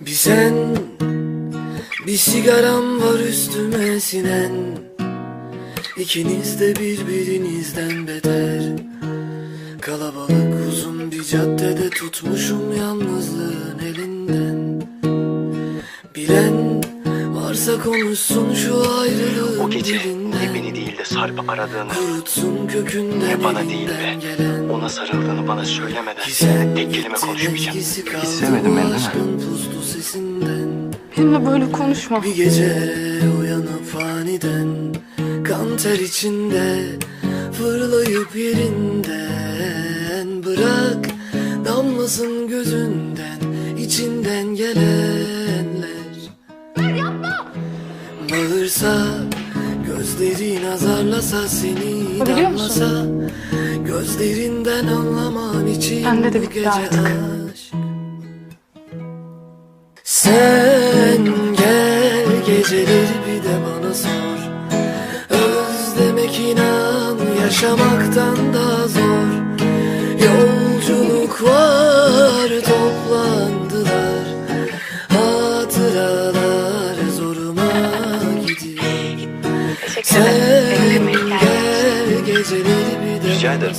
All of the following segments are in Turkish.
Bir sen Bir sigaram var üstüme sinen. İkiniz de birbirinizden beter. Kalabalık uzun bir caddede tutmuşum yalnızlığın elinden varsa konuşsun şu ayrılığın O gece dilinden. ne beni değil de Sarp'ı aradığını, Kurutsun kökünden ne bana değil gelen ona sarıldığını bana söylemeden sen tek kelime konuşmayacağım. bu beni değil mi? aşkın puslu sesinden Benimle böyle konuşma. Bir gece uyanıp aniden Kan ter içinde Fırlayıp yerinden Bırak damlasın gözünden içinden gelenler Bağırsa Gözlerin azarlasa seni Biliyor musun? damlasa Gözlerinden anlaman için Bende de bu bitti gece artık. aşk. Sen gel geceleri bir de bana sor Özlemek inan yaşamaktan daha zor Bir de Rica ederim.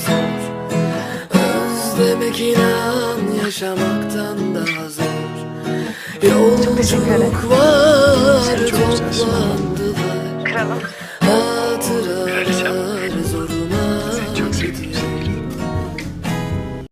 Özlemek inan yaşamaktan daha zor teşekkür ederim. Yolculuk var toplandılar Kralım.